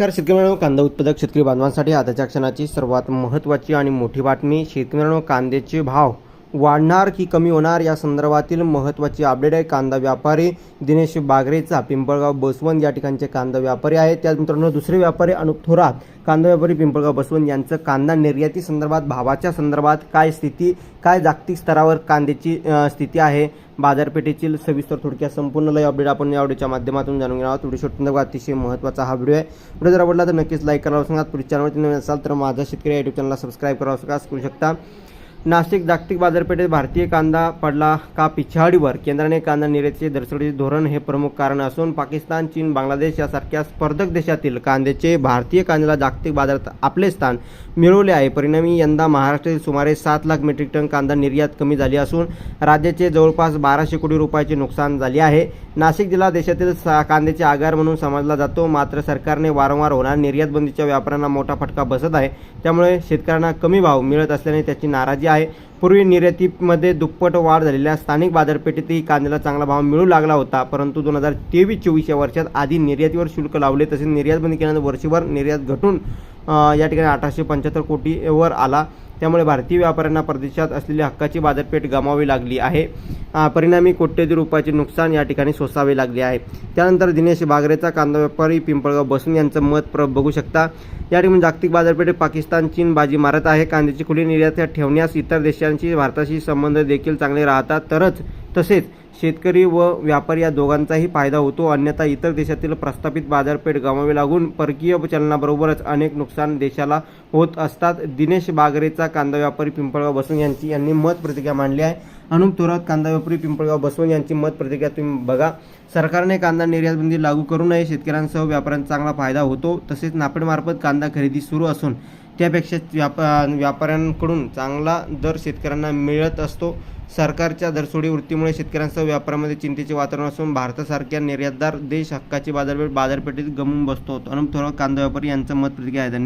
नमस्कार. शेतकरी कांदा उत्पादक शेतकरी बांधवांसाठी आताच्या क्षणाची सर्वात महत्त्वाची आणि मोठी बातमी शेतकऱ्यांनो कांद्याचे भाव. वाढणार की कमी होणार या संदर्भातील महत्त्वाची अपडेट आहे. कांदा व्यापारी दिनेश बागरेचा पिंपळगाव बसवंत या ठिकाणचे कांदा व्यापारी आहेत. त्याच मित्रांनो दुसरे व्यापारी अनुप थोरात कांदा व्यापारी पिंपळगाव बसवंत यांचं कांदा निर्याती संदर्भात भावाच्या संदर्भात काय स्थिती काय जागतिक स्तरावर कांद्याची स्थिती आहे बाजारपेठेतील सविस्तर थोडक्यात संपूर्ण लय अपडेट आपण या व्हिडिओच्या माध्यमातून जाणून घेणार आहोत. व्हिडिओ संदर्भात अतिशय महत्त्वाचा हा व्हिडिओ आहे. व्हिडिओ जर आवडला तर नक्कीच लाईक करावं सांगा पुढे चॅनलवरती नवीन असाल तर माझा शेतकरी युट्यूब चॅनलला सबस्क्राईब करावं सांगा करू शकता. नाशिक जागतिक बाजारपेठेत भारतीय कांदा पडला का पिछाडीवर? केंद्राने कांदा निर्यातीचे दर्शवण्याचे धोरण हे प्रमुख कारण असून पाकिस्तान चीन बांगलादेश यासारख्या स्पर्धक देशातील कांद्याचे भारतीय कांद्याला जागतिक बाजारात आपले स्थान मिळवले आहे. परिणामी यंदा महाराष्ट्रातील सुमारे सात लाख मेट्रिक टन कांदा निर्यात कमी झाली असून राज्याचे जवळपास बाराशे कोटी रुपयाचे नुकसान झाले आहे. नाशिक जिल्हा देशातील सा- कांद्याचे आगार म्हणून समजला जातो. मात्र सरकारने वारंवार होणार निर्यात बंदीच्या व्यापाऱ्यांना मोठा फटका बसत आहे. त्यामुळे शेतकऱ्यांना कमी भाव मिळत असल्याने त्याची नाराजी आहे. पूर्वी निर्यातीमध्ये दुप्पट वाढ झालेल्या स्थानिक बाजारपेठेतही कांद्याला चांगला भाव मिळू लागला होता. परंतु दोन हजार तेवीस चोवीस या वर्षात आधी निर्यातीवर शुल्क लावले तसेच निर्यात बंदी केल्यानंतर वर्षभर निर्यात घटून या ठिकाणी अठराशे पंच्याहत्तर कोटीवर आला. त्यामुळे भारतीय व्यापाऱ्यांना परदेशात असलेली हक्काची बाजारपेठ गमावी लागली आहे. परिणामी कोट्यवधी रुपयाचे नुकसान या ठिकाणी सोसावे लागले आहे. त्यानंतर दिनेश बागरेचा कांदा व्यापारी पिंपळगाव बसून यांचं मत प्र बघू शकता. या ठिकाणी म्हणजे जागतिक बाजारपेठेत पाकिस्तान चीन बाजी मारत आहे. कांद्याची खुली निर्यात ठेवण्यास इतर देशांशी भारताशी संबंध देखील चांगले राहतात. तरच तसेच शेतकरी व व्यापारी या दोघांचाही फायदा होतो. अन्यथा इतर देशातील प्रस्थापित बाजारपेठ गमावी लागून परकीय चलनाबरोबरच अनेक नुकसान देशाला होत असतात. दिनेश बागरेचा कांदा व्यापारी पिंपळगाव बसवून यांची यांनी मत प्रतिक्रिया मांडली आहे. अनुप थोरात कांदा व्यापारी पिंपळगाव बसवून यांची मत प्रतिक्रिया तुम्ही बघा. सरकारने कांदा निर्यातबंदी लागू करू नये. शेतकऱ्यांसह व्यापाऱ्यांचा चांगला फायदा होतो. तसेच नाफेडमार्फत कांदा खरेदी सुरू असून त्यापेक्षा व्यापा व्यापाऱ्यांकडून चांगला दर शेतकऱ्यांना मिळत असतो. सरकारच्या दरसोडी वृत्तीमुळे शेतकऱ्यांसह व्यापारामध्ये चिंतेचे वातावरण असून भारतासारख्या निर्यातदार देश हक्काची बाजारपेठ बाजारपेठेत गमून बसतो. अनुप थोरात कांदा व्यापारी यांचं मत प्रतिक्रिया आहे. धन्यवाद.